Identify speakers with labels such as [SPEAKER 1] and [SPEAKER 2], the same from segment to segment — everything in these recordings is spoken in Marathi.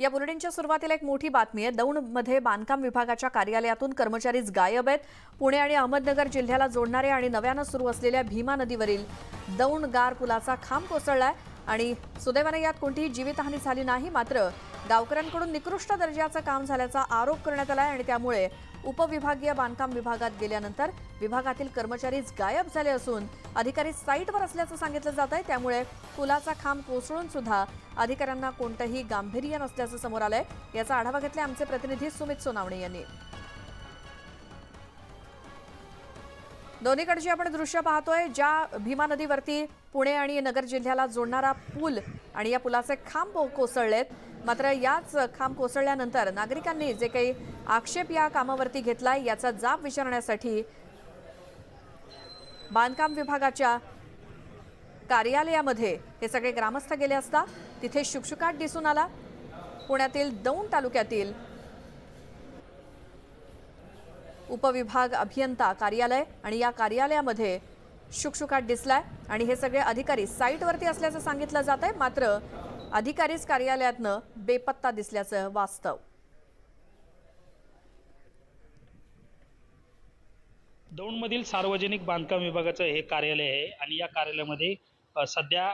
[SPEAKER 1] या बुलेटिनच्या सुरुवातीला एक मोठी बातमी आहे. दौंडमध्ये बांधकाम विभागाच्या कार्यालयातून कर्मचारीच गायब आहेत. पुणे आणि अहमदनगर जिल्ह्याला जोडणाऱ्या आणि नव्यानं सुरू असलेल्या भीमा नदीवरील दौंड गार पुलाचा खांब कोसळलाय. आणि सुदैवाने यात कोणतीही जीवितहानी झाली नाही. मात्र गावकऱ्यांकडून निकृष्ट दर्जाचं काम झाल्याचा आरोप करण्यात आलाय आणि त्यामुळे उपविभागीय बांधकाम विभागात गेल्यानंतर विभागातील कर्मचारीच गायब झाले असून अधिकारी साईटवर असल्याचं सांगितलं जात आहे. त्यामुळे पुलाचा खांब कोसळून सुद्धा अधिकाऱ्यांना कोणतंही गांभीर्य नसल्याचं समोर आलंय. याचा आढावा घेतला आमचे प्रतिनिधी सुमित सोनावणे यांनी. दोन्हीकडची आपण दृश्य पाहतोय ज्या भीमा नदीवरती पुणे आणि नगर जिल्ह्याला जोडणारा पूल आणि या पुलाचे खांब कोसळलेत. मात्र याच खांब कोसळल्यानंतर नागरिकांनी जे काही आक्षेप या कामावरती घेतलाय याचा जाब विचारण्यासाठी बांधकाम विभागाच्या कार्यालयामध्ये हे सगळे ग्रामस्थ गेले असता तिथे शुकशुकाट दिसून आला. पुण्यातील दौंड तालुक्यातील उपविभाग अभियंता कार्यालय आणि या कार्यालयामध्ये शुकशुकाट दिसलाय. आणि हे सगळे अधिकारी साईटवरती असल्याचं सांगितलं जात आहे मात्र अधिकारीच कार्यालयातनं बेपत्ता दिसल्याचं वास्तव.
[SPEAKER 2] दौंडमधील सार्वजनिक बांधकाम विभागाचं हे कार्यालय आहे आणि या कार्यालयामध्ये सध्या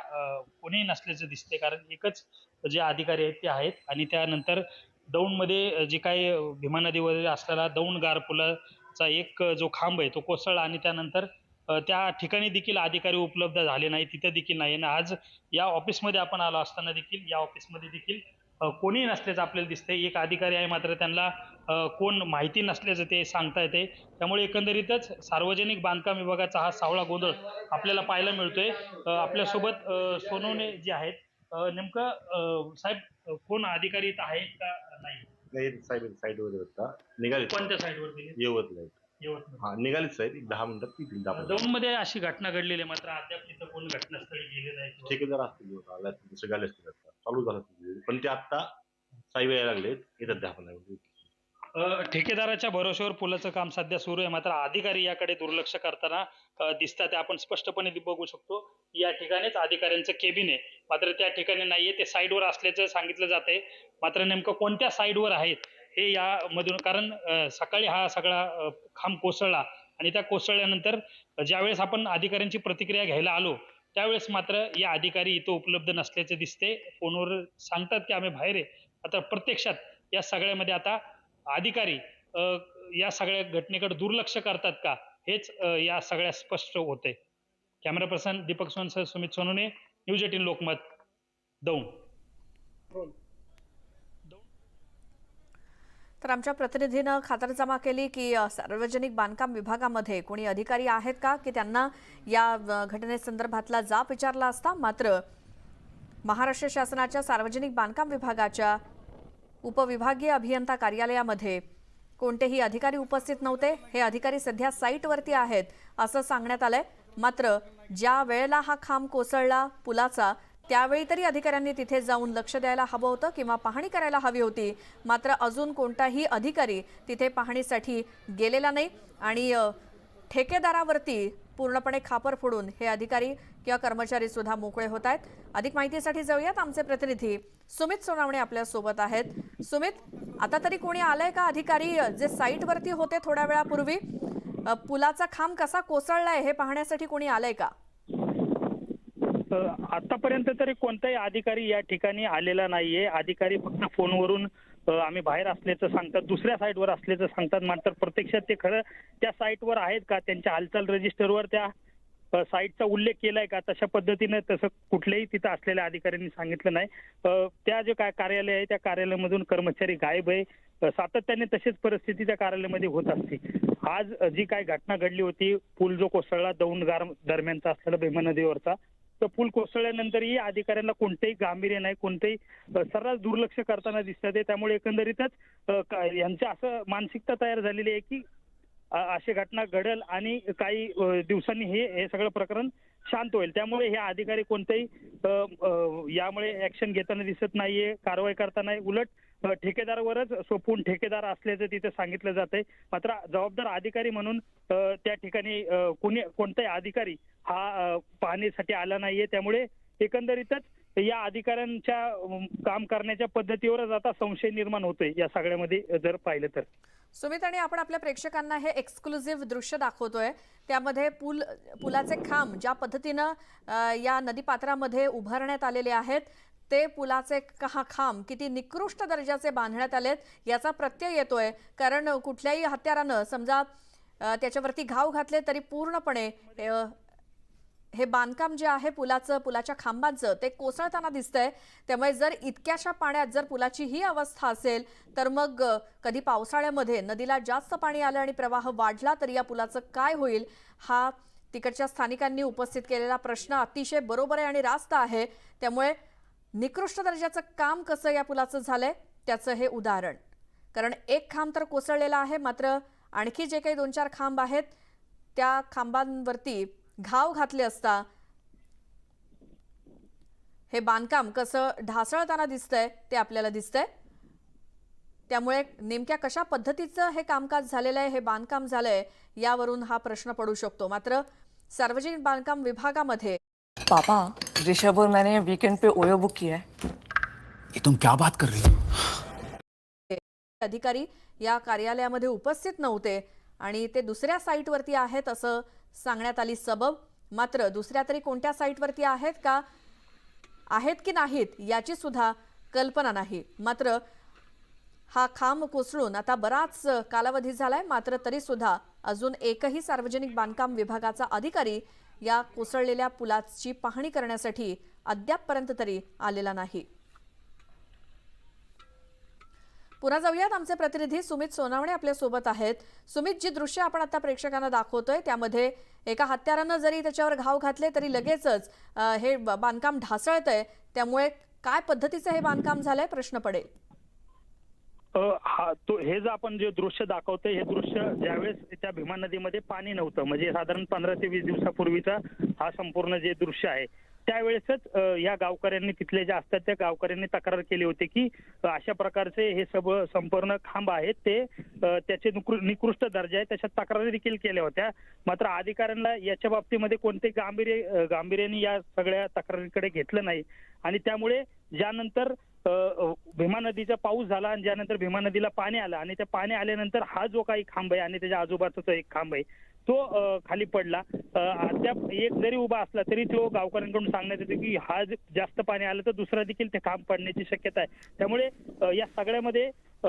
[SPEAKER 2] कोणी नसल्याचं दिसते कारण एकच जे अधिकारी आहेत ते आहेत आणि त्यानंतर दौंडमध्ये जे काही भीमा नदीवर असलेला दौंड गार पुलाचा एक जो खांब आहे तो कोसळला आणि त्यानंतर त्या ठिकाणी देखील अधिकारी उपलब्ध झाले नाही तिथे देखील नाही. आणि आज या ऑफिसमध्ये आपण आलो असताना देखील या ऑफिसमध्ये देखील कोणीही नसल्याचं आपल्याला दिसतंय. एक अधिकारी आहे मात्र त्यांना कोण माहिती नसल्याचं ते सांगता येते त्यामुळे एकंदरीतच सार्वजनिक बांधकाम विभागाचा हा सावळा गोंधळ आपल्याला पाहायला मिळतोय. आपल्यासोबत सोनवणे जे आहेत नेमकं साहेब कोण अधिकारी इथं आहेत का नाही
[SPEAKER 3] नाही साहेब साईड वर होता निघाले
[SPEAKER 2] कोणत्या साईडवर गेले
[SPEAKER 3] येवत नाही
[SPEAKER 2] यवतमाळ
[SPEAKER 3] हा निघालेच साहेब एक दहा मिनिटात येतील दहा मिनिटात.
[SPEAKER 2] दौंडमध्ये अशी घटना घडलेली आहे मात्र अद्याप तिथं कोण घटनास्थळी गेले नाही किंवा-
[SPEAKER 3] ठेकेदार असतील आला असतील आता. चालू झालं असतील. पण ते आता साहेब यायला लागलेत येतात दहा पंधरा मिनिटं.
[SPEAKER 2] ठेकेदाराच्या भरोश्यावर पुलाचं काम सध्या सुरू आहे. मात्र अधिकारी याकडे दुर्लक्ष करताना दिसतात ते आपण स्पष्टपणे बघू शकतो या ठिकाणीच अधिकाऱ्यांचं केबिन आहे. मात्र त्या ठिकाणी नाहीये. ते साईडवर असल्याचं सांगितलं जात आहे. मात्र नेमकं कोणत्या साईडवर आहेत हे यामधून कारण सकाळी हा सगळा खांब कोसळला आणि त्या कोसळल्यानंतर ज्यावेळेस आपण अधिकाऱ्यांची प्रतिक्रिया घ्यायला आलो त्यावेळेस मात्र या अधिकारी इथं उपलब्ध नसल्याचे दिसते फोनवर सांगतात की आम्ही बाहेर आहे. आता प्रत्यक्षात या सगळ्यामध्ये आता अधिकारी या सगळ्या घटनेकडे दुर्लक्ष करतात का? हेच या सगळ्या स्पष्ट होते. Camera person Deepak Sonsar Sumit Sonawane news eighteen Lokmat Daund.
[SPEAKER 1] तर आमच्या प्रतिनिधीनं खातरजमा केली की सार्वजनिक बांधकाम विभागामध्ये कोणी अधिकारी आहेत का? की त्यांना या घटनेसंदर्भातला जाब विचारला असता? मात्र महाराष्ट्र शासनाच्या सार्वजनिक बांधकाम विभागाच्या उपविभागीय अभियंता कार्यालयामध्ये. कोणतेही अधिकारी उपस्थित नव्हते. हे अधिकारी सध्या साईटवरती आहेत असं सांगण्यात आलंय. मात्र ज्या वेळेला हा खांब कोसळला पुलाचा त्यावेळी तरी अधिकाऱ्यांनी तिथे जाऊन लक्ष द्यायला हवं होतं किंवा पाहणी करायला हवी होती. मात्र अजून कोणताही अधिकारी तिथे पाहणीसाठी गेलेला नाही आणि ठेकेदारावरती पूर्णपणे खापर फोडून हे अधिकारी किंवा कर्मचारी सुद्धा मोकळे होत आहेत. अधिक माहितीसाठी जाऊयात. आमचे प्रतिनिधी सुमित सोनावणे आपल्यासोबत आहेत. सुमित आता तरी कोणी आलंय का अधिकारी? जे साईटवरती होते थोड्या वेळापूर्वी पुलाचा खांब कसा कोसळलाय हे पाहण्यासाठी कोणी आलंय का?
[SPEAKER 2] आतापर्यंत तरी कोणताही अधिकारी या ठिकाणी आलेला नाहीये. अधिकारी फक्त फोनवरून आम्ही बाहेर असल्याचं सांगतात दुसऱ्या साईटवर असल्याचं सांगतात मात्र प्रत्यक्षात ते खरं त्या साईटवर आहेत का? त्यांच्या हालचाल रजिस्टरवर त्या साईटचा उल्लेख केलाय का? तशा पद्धतीनं तसं कुठल्याही तिथं असलेल्या अधिकाऱ्यांनी सांगितलं नाही. त्या जे काय कार्यालय आहे त्या कार्यालयामधून कर्मचारी गायब आहे. सातत्याने तशीच परिस्थिती त्या कार्यालयामध्ये होत असते. आज जी काय घटना घडली होती पूल जो कोसळला दौंडगार दरम्यानचा असलेला भीमा नदीवरचा तर पूल कोसळल्यानंतरही अधिकाऱ्यांना कोणतेही गांभीर्य नाही कोणतेही सर्रास दुर्लक्ष करताना दिसतात आहे. त्यामुळे एकंदरीतच यांची असं मानसिकता तयार झालेली आहे की अशी घटना घडेल आणि काही दिवसांनी हे हे सगळं प्रकरण शांत होईल. त्यामुळे हे अधिकारी कोणतेही यामुळे ऍक्शन घेताना दिसत नाहीये कारवाई करताना उलट ठेकेदारवरच सोपून ठेकेदार असल्याचं तिथे सांगितलं जातंय. मात्र जबाबदार अधिकारी म्हणून त्या ठिकाणी कुणी कोणी कोणताही अधिकारी हा पाहण्यासाठी पाहणीसाठी आला नाहीये. त्यामुळे एकंदरीतच या अधिकाऱ्यांच्या काम करण्याच्या पद्धतीवरच आता संशय निर्माण होतोय या सगळ्यामध्ये जर पाहिलं तर.
[SPEAKER 1] सुमित आणि आपण आपल्या प्रेक्षकांना हे एक्सक्लुझिव्ह दृश्य दाखवतोय. त्यामध्ये पूल पुलाचे खांब ज्या पद्धतीनं या नदीपात्रामध्ये उभारण्यात आलेले आहेत ते पुलाचे का खांब किती निकृष्ट दर्जाचे बांधण्यात आलेत याचा प्रत्यय येतोय. कारण कुठल्याही हत्यारानं समजा त्याच्यावरती घाव घातले तरी पूर्णपणे हे बांधकाम जे आहे पुलाचं पुलाच्या खांबांचं ते कोसळताना दिसतंय. त्यामुळे जर इतक्याशा पाण्यात जर पुलाची ही अवस्था असेल तर मग कधी पावसाळ्यामध्ये नदीला जास्त पाणी आलं आणि प्रवाह वाढला तर या पुलाचं काय होईल? हा तिकडच्या स्थानिकांनी उपस्थित केलेला प्रश्न अतिशय बरोबर आहे आणि रास्त आहे. त्यामुळे निकृष्ट दर्जाचं काम कसं या पुलाचं झालंय? त्याचं हे उदाहरण. कारण एक खांब तर कोसळलेला आहे मात्र आणखी जे काही दोन चार खांब आहेत त्या खांबांवरती घाव घातले असता. हे बांधकाम कसं ढासळताना दिसतंय ते आपल्याला दिसतंय. त्यामुळे नेमक्या कशा पद्धतीचं हे कामकाज झालेलं आहे हे बांधकाम झालंय यावरून हा प्रश्न पडू शकतो. मात्र सार्वजनिक बांधकाम विभागामध्ये
[SPEAKER 4] पापा ऋषभ मैंने वीकेंड पे ओयो बुक किया है.
[SPEAKER 5] ये तुम क्या बात कर रही हो?
[SPEAKER 1] अधिकारी या कार्यालयामध्ये उपस्थित नव्हते आणि ते दुसऱ्या साईटवरती आहेत असं सांगण्यात आली सबब. मात्र दुसऱ्या तरी कोणत्या साईटवरती आहेत का? आहेत की नाहीत याची सुद्धा कल्पना नाही. मात्र हा खांब कोसळून आता बराच कालावधी झालाय. मात्र तरी सुद्धा अजून एकही सार्वजनिक बांधकाम विभागाचा अधिकारी या कोसळलेल्या पुलाची पाहणी करण्यासाठी अद्यापपर्यंत तरी आलेला नाही. पुन्हा जाऊयात. आमचे प्रतिनिधी सुमित सोनावणे आपल्यासोबत आहेत. सुमित जी दृश्य आपण आता प्रेक्षकांना दाखवतोय त्यामध्ये एका हत्यारानं जरी त्याच्यावर घाव घातले तरी लगेचच हे बांधकाम बांधकाम ढासळतंय. त्यामुळे काय पद्धतीचं हे बांधकाम झालंय? प्रश्न पडेल.
[SPEAKER 2] हा तो हे जे आपण जे दृश्य दाखवतोय हे दृश्य ज्यावेळेस त्या भीमा नदीमध्ये पाणी नव्हतं म्हणजे साधारण पंधरा ते वीस दिवसापूर्वीचा हा संपूर्ण जे दृश्य आहे त्यावेळेसच या गावकऱ्यांनी तिथले जे असतात त्या गावकऱ्यांनी तक्रार केली होती की अशा प्रकारचे हे सब संपूर्ण खांब आहेत ते त्याचे निकृ- निकृष्ट दर्जा आहे त्याच्यात तक्रारी देखील केल्या होत्या. मात्र अधिकाऱ्यांना याच्या बाबतीमध्ये कोणते गांभीर्य गांभीर्याने या सगळ्या तक्रारीकडे घेतलं नाही. आणि त्यामुळे ज्यानंतर भीमा नदीचा पाऊस झाला आणि ज्यानंतर भीमा नदीला पाणी आलं आणि त्या पाणी आल्यानंतर हा जो काही खांब आहे आणि त्याच्या आजूबाजूचा एक खांब आहे तो खाली पडला. अद्याप एक जरी उभा असला तरी तो गावकऱ्यांकडून सांगण्यात येतो की हा जास्त पाणी आलं तर दुसरा देखील ते खांब पडण्याची शक्यता आहे. त्यामुळे या सगळ्यामध्ये अ,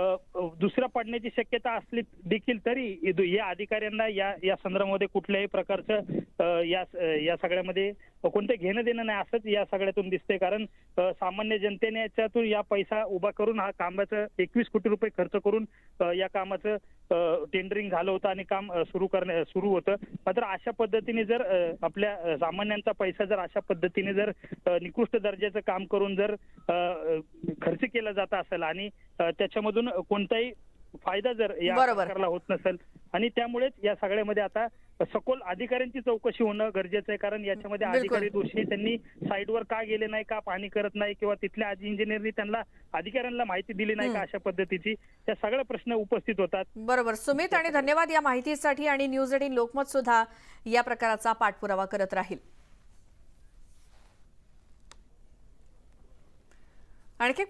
[SPEAKER 2] दुसरा पडण्याची शक्यता असली देखील तरी या अधिकाऱ्यांना या या संदर्भामध्ये कुठल्याही प्रकारचं या या सगळ्यामध्ये कोणतं घेणं देणं नाही असंच या सगळ्यातून दिसतंय. कारण सामान्य जनतेने याच्यातून या पैसा उभा करून हा कामाचं एकवीस कोटी रुपये खर्च करून या कामाचं टेंडरिंग झालं होतं आणि काम सुरू करण्या सुरू होतं. मात्र अशा पद्धतीने जर आपल्या सामान्यांचा पैसा जर अशा पद्धतीने जर निकृष्ट दर्जाचं काम करून जर खर्च केला जात असेल आणि त्याच्यामधून कोणताही फायदा जर या. सरकारला होत नसेल आणि त्यामुळेच या सगळ्यामध्ये आता सखोल अधिकाऱ्यांची चौकशी होणं गरजेचं आहे कारण याच्यामध्ये. अधिकारी दोषी. त्यांनी साईडवर का गेले नाही का पाणी करत नाही किंवा तिथल्या इंजिनियरनी त्यांना अधिकाऱ्यांना माहिती दिली नाही का अशा पद्धतीची त्या सगळ्या प्रश्न उपस्थित होतात
[SPEAKER 1] बरोबर सुमित आणि धन्यवाद या माहितीसाठी आणि न्यूज एटीन लोकमत सुद्धा या प्रकाराचा पाठपुरावा करत राहील आणखी